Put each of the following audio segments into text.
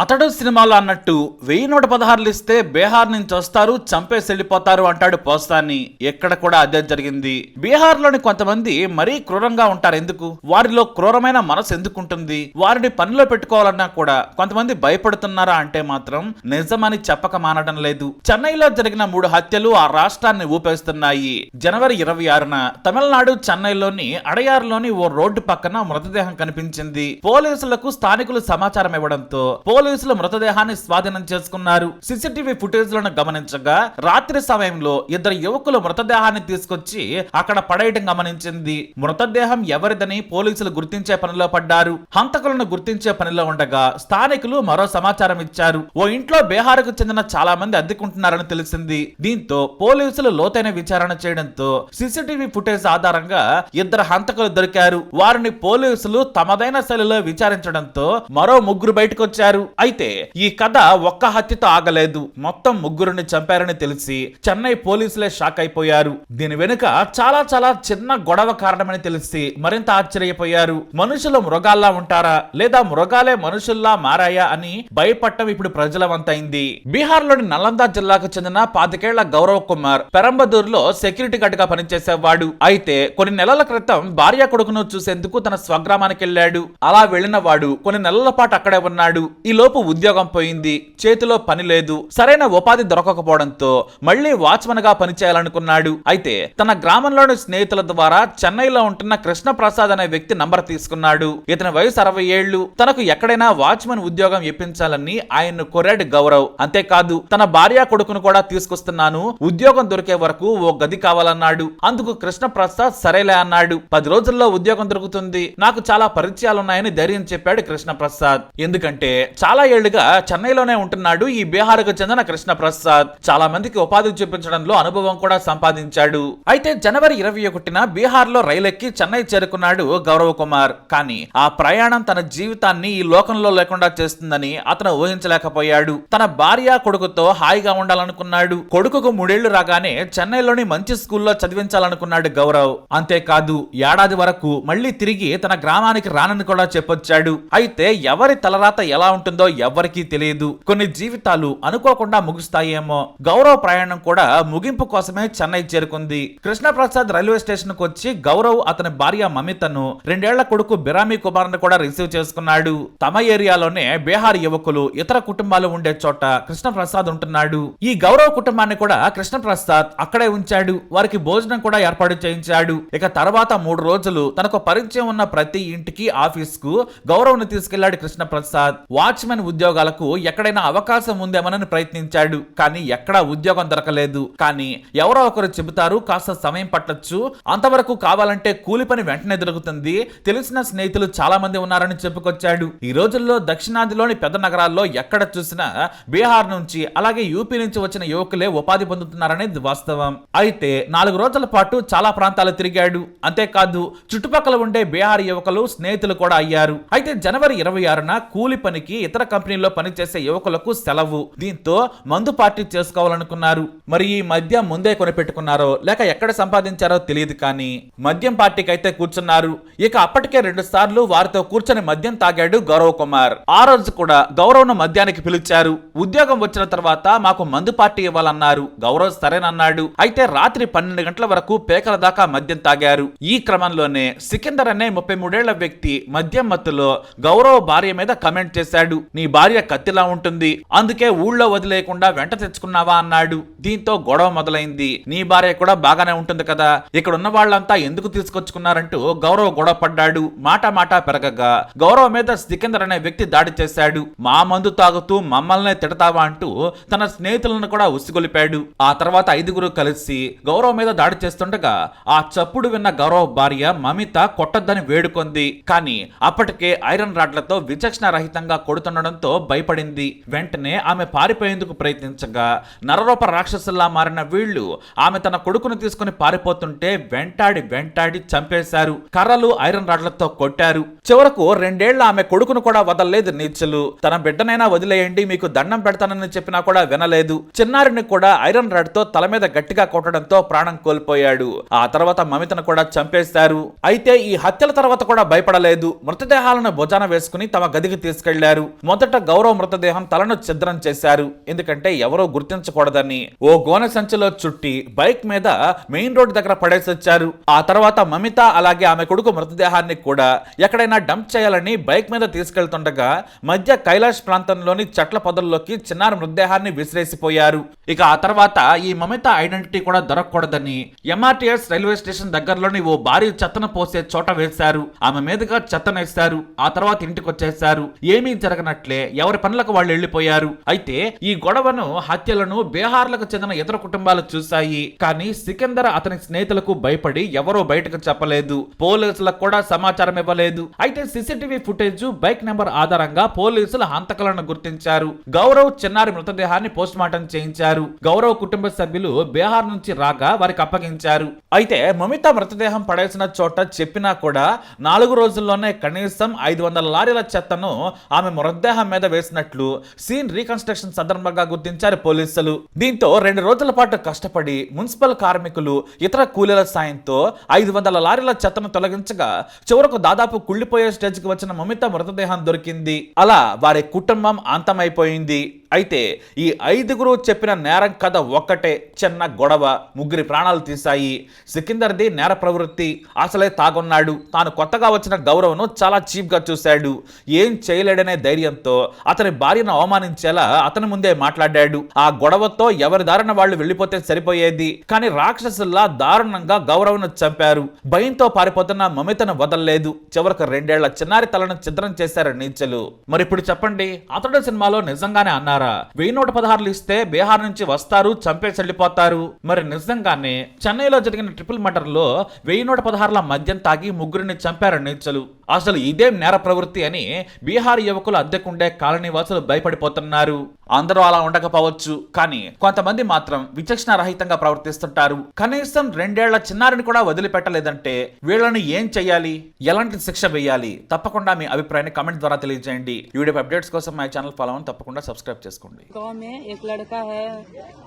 అతడు సినిమాలో అన్నట్టు వెయ్యి నూట పదహారులు ఇస్తే బీహార్ నుంచి వస్తారు చంపేసి వెళ్ళిపోతారు అంటాడు పోస్తాని. ఎక్కడ కూడా అదే జరిగింది. బీహార్లోని కొంతమంది మరీ క్రూరంగా ఉంటారు ఎందుకు? వారిలో క్రూరమైన మనసు ఎందుకు ఉంటుంది వారిని పనిలో పెట్టుకోవాలన్నా కూడా కొంతమంది భయపడుతున్నారా అంటే మాత్రం నిజమని చెప్పక మానడం లేదు. చెన్నైలో జరిగిన మూడు హత్యలు ఆ రాష్ట్రాన్ని ఊపేస్తున్నాయి. జనవరి ఇరవై ఆరున తమిళనాడు చెన్నైలోని అడయారులోని ఓ రోడ్డు పక్కన మృతదేహం కనిపించింది. పోలీసులకు స్థానికులు సమాచారం ఇవ్వడంతో పోలీసులు మృతదేహాన్ని స్వాధీనం చేసుకున్నారు. సీసీటీవీ ఫుటేజ్లను గమనించగా రాత్రి సమయంలో ఇద్దరు యువకులు మృతదేహాన్ని తీసుకొచ్చి అక్కడ పడేయడం గమనించింది. మృతదేహం ఎవరిదని పోలీసులు గుర్తించే పనిలో పడ్డారు. హంతకులను గుర్తించే పనిలో ఉండగా స్థానికులు మరో సమాచారం ఇచ్చారు. ఓ ఇంట్లో బీహార్కు చెందిన చాలా మంది అద్దెకుంటున్నారని తెలిసింది. దీంతో పోలీసులు లోతైన విచారణ చేయడంతో సీసీటీవీ ఫుటేజ్ ఆధారంగా ఇద్దరు హంతకులు దొరికారు. వారిని పోలీసులు తమదైన శైలిలో విచారించడంతో మరో ముగ్గురు బయటకొచ్చారు. అయితే ఈ కథ ఒక్క హత్యతో ఆగలేదు. మొత్తం ముగ్గురిని చంపారని తెలిసి చెన్నై పోలీసులే షాక్ అయిపోయారు. దీని వెనుక చాలా చాలా చిన్న గొడవ కారణమని తెలిసి మరింత ఆశ్చర్యపోయారు. మనుషులు మృగాల్లా ఉంటారా? లేదా మృగాలే మనుషుల్లా మారాయా అని భయపడటం ఇప్పుడు ప్రజలవంతైంది. బీహార్లోని నలంద జిల్లాకు చెందిన పాతికేళ్ళ గౌరవ్ కుమార్ పెరంబదూర్లో సెక్యూరిటీ గార్డ్గా పనిచేసేవాడు. అయితే కొన్ని నెలల క్రితం భార్య కొడుకును చూసేందుకు తన స్వగ్రామానికి వెళ్ళాడు అలా వెళ్ళిన వాడు కొన్ని నెలల పాటు అక్కడే ఉన్నాడు. ఈ లోపు ఉద్యోగం పోయింది చేతిలో పని లేదు సరైన ఉపాధి దొరకకపోవడంతో మళ్ళీ వాచ్మన్గా పనిచేయాలనుకున్నాడు. అయితే తన గ్రామంలోని స్నేహితుల ద్వారా చెన్నైలో ఉంటున్న కృష్ణ ప్రసాద్ అనే వ్యక్తి నంబర్ తీసుకున్నాడు. ఇతని వయసు అరవై ఏళ్ళు తనకు ఎక్కడైనా వాచ్మెన్ ఉద్యోగం ఇప్పించాలని ఆయన్ను కోరాడు గౌరవ్. అంతేకాదు తన భార్య కొడుకును కూడా తీసుకొస్తున్నాను. ఉద్యోగం దొరికే వరకు ఓ గది కావాలన్నాడు. అందుకు కృష్ణ ప్రసాద్ సరేలే అన్నాడు. పది రోజుల్లో ఉద్యోగం దొరుకుతుంది. నాకు చాలా పరిచయాలున్నాయని ధైర్యం చెప్పాడు కృష్ణ ప్రసాద్ ఎందుకంటే చాలా చాలా ఏళ్ళుగా చెన్నైలోనే ఉంటున్నాడు ఈ బీహార్కు చెందిన కృష్ణ ప్రసాద్ చాలా మందికి ఉపాధి చూపించడంలో అనుభవం కూడా సంపాదించాడు. అయితే జనవరి ఇరవై ఒకటిన బీహార్లో రైలెక్కి చెన్నై చేరుకున్నాడు గౌరవ్ కుమార్. కానీ ఆ ప్రయాణం తన జీవితాన్ని ఈ లోకంలో లేకుండా చేస్తుందని అతను ఊహించలేకపోయాడు. తన భార్య కొడుకుతో హాయిగా ఉండాలనుకున్నాడు. కొడుకుకు మూడేళ్ళు రాగానే చెన్నైలోని మంచి స్కూల్లో చదివించాలనుకున్నాడు గౌరవ్. అంతేకాదు ఏడాది వరకు మళ్ళీ తిరిగి తన గ్రామానికి రానని కూడా చెప్పొచ్చాడు. అయితే ఎవరి తలరాత ఎలా ఉంటుందో ఎవరికీ తెలియదు. కొన్ని జీవితాలు అనుకోకుండా ముగుస్తాయేమో. గౌరవ్ ప్రయాణం కూడా ముగింపు కోసమే చెన్నై చేరుకుంది. కృష్ణప్రసాద్ రైల్వే స్టేషన్కు వచ్చి గౌరవ్ అతని భార్య మమితను రెండేళ్ళ కొడుకు బిరామీ కుమార్ను కూడా రిసీవ్ చేసుకున్నాడు. తమ ఏరియాలోనే బీహార్ యువకులు ఇతర కుటుంబాలు ఉండే చోట కృష్ణప్రసాద్ ఉంటున్నాడు. ఈ గౌరవ కుటుంబాన్ని కూడా కృష్ణప్రసాద్ అక్కడే ఉంచాడు. వారికి భోజనం కూడా ఏర్పాటు చేయించాడు. ఇక తర్వాత మూడు రోజులు తనకు పరిచయం ఉన్న ప్రతి ఇంటికి ఆఫీస్కు గౌరవ్ను తీసుకెళ్ళాడు కృష్ణప్రసాద్. వాచ్మెన్ ఉద్యోగాలకు ఎక్కడైనా అవకాశం ఉందేమోనని ప్రయత్నించాడు. కానీ ఎక్కడా ఉద్యోగం దొరకలేదు. కానీ ఎవరో ఒకరు చెబుతారు కాస్త సమయం పట్టొచ్చు. అంతవరకు కావాలంటే కూలి పని వెంటనే దొరుకుతుంది తెలిసిన స్నేహితులు చాలా మంది ఉన్నారని చెప్పుకొచ్చాడు. ఈ రోజుల్లో దక్షిణాదిలోని పెద్ద నగరాల్లో ఎక్కడ చూసినా బీహార్ నుంచి అలాగే యూపీ నుంచి వచ్చిన యువకులే ఉపాధి పొందుతున్నారనేది వాస్తవం. అయితే నాలుగు రోజుల పాటు చాలా ప్రాంతాలు తిరిగాడు. అంతేకాదు చుట్టుపక్కల ఉండే బీహార్ యువకులు స్నేహితులు కూడా అయ్యారు. అయితే జనవరి ఇరవై ఆరున కూలి పనికి ఇతర కంపెనీల్లో పనిచేసే యువకులకు సెలవు. దీంతో మందు పార్టీ చేసుకోవాలనుకున్నారు. మరి ఈ మద్యం ముందే కొనిపెట్టుకున్నారో లేక ఎక్కడ సంపాదించారో తెలియదు కానీ మద్యం పార్టీకి అయితే కూర్చున్నారు. ఇక అప్పటికే రెండు సార్లు వారితో కూర్చొని మద్యం తాగాడు గౌరవ్ కుమార్. ఆ రోజు కూడా గౌరవ్ను మద్యానికి పిలిచారు. ఉద్యోగం వచ్చిన తర్వాత మాకు మందు పార్టీ ఇవ్వాలన్నారు. గౌరవ్ సరేనన్నాడు. అయితే రాత్రి పన్నెండు గంటల వరకు పేకల దాకా మద్యం తాగారు. ఈ క్రమంలోనే సికిందర్ అనే ముప్పై మూడేళ్ళ వ్యక్తి మద్యం మత్తులో గౌరవ్ భార్య మీద కమెంట్ చేశాడు. నీ భార్య కత్తిలా ఉంటుంది అందుకే ఊళ్ళో వదిలేయకుండా వెంట తెచ్చుకున్నావా అన్నాడు. దీంతో గొడవ మొదలైంది. నీ భార్య కూడా బాగానే ఉంటుంది కదా ఇక్కడ ఉన్న వాళ్ళంతా ఎందుకు తీసుకొచ్చుకున్నారంటూ గౌరవ్ గొడవ పడ్డాడు. మాట మాట పెరగగా గౌరవ్ మీద సికిందర్ అనే వ్యక్తి దాడి చేశాడు. మా మందు తాగుతూ మమ్మల్నే తిడతావా అంటూ తన స్నేహితులను కూడా ఉసిగొలిపాడు. ఆ తర్వాత ఐదుగురు కలిసి గౌరవ్ మీద దాడి చేస్తుండగా ఆ చప్పుడు విన్న గౌరవ్ భార్య మమిత కొట్టొద్దని వేడుకొంది. కానీ అప్పటికే ఐరన్ రాడ్లతో విచక్షణ రహితంగా కొడుతుండడంతో భయపడింది. వెంటనే ఆమె పారిపోయేందుకు ప్రయత్నించగా నరరూప రాక్షసుల్లా మారిన వీళ్ళు ఆమె తన కొడుకును తీసుకుని పారిపోతుంటే వెంటాడి వెంటాడి చంపేశారు. కర్రలు ఐరన్ రాడ్లతో కొట్టారు. చివరకు రెండేళ్ళ ఆమె కొడుకును కూడా వదలలేదు నీచులు. తన బిడ్డనైనా వదిలేయండి మీకు దండం పెడతానని చెప్పినా కూడా వినలేదు. చిన్నారిని కూడా ఐరన్ రాడ్తో తల మీద గట్టిగా కొట్టడంతో ప్రాణం కోల్పోయాడు. ఆ తర్వాత మమితను కూడా చంపేశారు. అయితే ఈ హత్యల తర్వాత కూడా భయపడలేదు. మృతదేహాలను భుజాన వేసుకుని తమ గదికి తీసుకెళ్ళారు. మొదట గౌరవ మృతదేహం తలను ఛిద్రం చేశారు. ఎందుకంటే ఎవరో గుర్తించకూడదని ఓ గోనె సంచిలో చుట్టి బైక్ మీద మెయిన్ రోడ్ దగ్గర పడేసి వచ్చారు. ఆ తర్వాత మమిత అలాగే ఆమె కొడుకు మృతదేహాన్ని కూడా ఎక్కడైనా డంప్ చేయాలని బైక్ మీద తీసుకెళ్తుండగా మధ్య కైలాష్ ప్రాంతంలోని చెట్ల పొదల్లోకి చిన్నారి మృతదేహాన్ని విసిరేసిపోయారు. ఇక ఆ తర్వాత ఈ మమిత ఐడెంటిటీ కూడా దొరకకూడదని ఎంఆర్టీఎస్ రైల్వే స్టేషన్ దగ్గరలోని ఓ భారీ చెత్తను పోసే చోట వేశారు. ఆమె మీదుగా చెత్తనేస్తారు ఆ తర్వాత ఇంటికి వచ్చేశారు ఏమీ జరగనట్లే ఎవరి పనులకు వాళ్ళు వెళ్ళిపోయారు. అయితే ఈ గొడవను హత్యలను బీహార్లకు చెందిన ఇతర కుటుంబాలు చూశాయి. కానీ సికిందర్ అతని స్నేహితులకు భయపడి ఎవరూ బయటకు చెప్పలేదు. పోలీసులకు కూడా సమాచారం ఇవ్వలేదు. అయితే సీసీటీవీ ఫుటేజ్ బైక్ నెంబర్ ఆధారంగా పోలీసులు హంతకులను గుర్తించారు. గౌరవ్ చిన్నారి మృతదేహాన్ని పోస్ట్ మార్టం చేయించారు. గౌరవ్ కుటుంబ సభ్యులు బీహార్ నుంచి రాగా వారికి అప్పగించారు. అయితే మమిత మృతదేహం పడేసిన చోట చెప్పినా కూడా నాలుగు రోజుల్లోనే కనీసం ఐదు వందల లారీల చెత్తను ఆమె మృతదేహం మీద వేసినట్లు సీన్ రీకన్స్ట్రక్షన్ సందర్భంగా గుర్తించారు పోలీసులు. దీంతో రెండు రోజుల పాటు కష్టపడి మున్సిపల్ కార్మికులు ఇతర కూలీల సాయంతో ఐదు వందల లారీల చెత్తను తొలగించగా చివరకు దాదాపు కుళ్ళిపోయే స్టేజ్కి వచ్చిన మమిత మృతదేహం దొరికింది. అలా వారి కుటుంబం అంతమైపోయింది. అయితే ఈ ఐదుగురు చెప్పిన నేరం కథ ఒక్కటే చిన్న గొడవ. ముగ్గురి ప్రాణాలు తీశాయి. సికిందర్ది నేర ప్రవృత్తి. అసలే తాగున్నాడు. తాను కొత్తగా వచ్చిన గౌరవను చాలా చీప్గా చూశాడు. ఏం చేయలేడనే ధైర్యంతో అతని భార్యను అవమానించేలా అతని ముందే మాట్లాడాడు. ఆ గొడవతో ఎవరి దారిన వాళ్ళు వెళ్ళిపోతే సరిపోయేది. కానీ రాక్షసుల్లా దారుణంగా గౌరవను చంపారు. భయంతో పారిపోతున్న మమితను వదలలేదు. చివరకు రెండేళ్ళ చిన్నారి తలను చిత్రం చేశారు నీచలు. మరి ఇప్పుడు చెప్పండి అతడు సినిమాలో నిజంగానే అన్నారు. వెయ్యి నూట పదహారులు ఇస్తే బీహార్ నుంచి వస్తారు చంపేసి వెళ్ళిపోతారు. మరి నిజంగానే చెన్నైలో జరిగిన ట్రిపుల్ మర్డర్లో వెయ్యి నూట పదహారుల మద్యం తాగి ముగ్గురిని చంపారు నీచలు. అసలు ఇదేం నేర ప్రవృత్తి అని బీహార్ యువకులు అద్దెకుండే కాలనీ వాసులు భయపడిపోతున్నారు. అందరూ అలా ఉండకపోవచ్చు కానీ కొంతమంది మాత్రం విచక్షణ రహితంగా ప్రవర్తిస్తుంటారు కనీసం రెండేళ్ల చిన్నారిని కూడా వదిలిపెట్టలేదంటే వీళ్ళని ఏం చెయ్యాలి ఎలాంటి శిక్ష వేయాలి తప్పకుండా మీ అభిప్రాయాన్ని కమెంట్ ద్వారా తెలియజేయండి ఈ వీడియో అప్డేట్స్ కోసం మా ఛానల్ ఫాలో అవ్వని తప్పకుండా సబ్స్క్రైబ్ చేసుకోండి गांव में एक लड़का है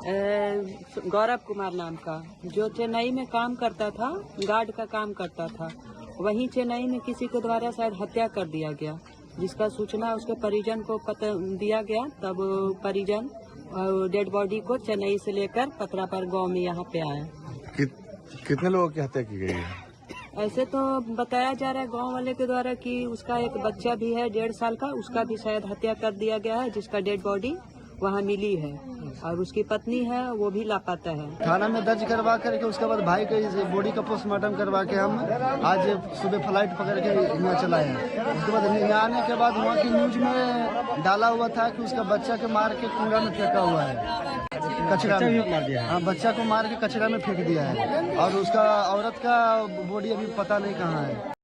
अ, गौरव कुमार नाम का जो चेन्नई में काम करता था गार्ड का काम करता था वहीं चेन्नई में किसी के द्वारा शायद हत्या कर दिया गया जिसका सूचना उसके परिजन को पता दिया गया तब परिजन डेड बॉडी को चेन्नई से लेकर पथरापर गाँव में यहाँ पे आए कि, कितने लोगों की हत्या की गई है? ऐसे तो बताया जा रहा है गाँव वाले के द्वारा कि उसका एक बच्चा भी है डेढ़ साल का उसका भी शायद हत्या कर दिया गया है जिसका डेड बॉडी वहाँ मिली है। और उसकी पत्नी है वो भी लापता है। थाना में दर्ज करवा करके उसके बाद भाई के बॉडी का पोस्टमार्टम करवा के हम आज सुबह फ़्लाइट पकड़ के यहाँ चलाए हैं। उसके बाद यहाँ आने के बाद वहाँ की न्यूज़ में डाला हुआ था कि उसका बच्चा के मार के कुंडा में फेंका हुआ है। कचरा में। मार दिया हाँ। बच्चा को मार के कचरा में फेंक दिया है। और उसका औरत का बॉडी अभी पता नहीं कहाँ है।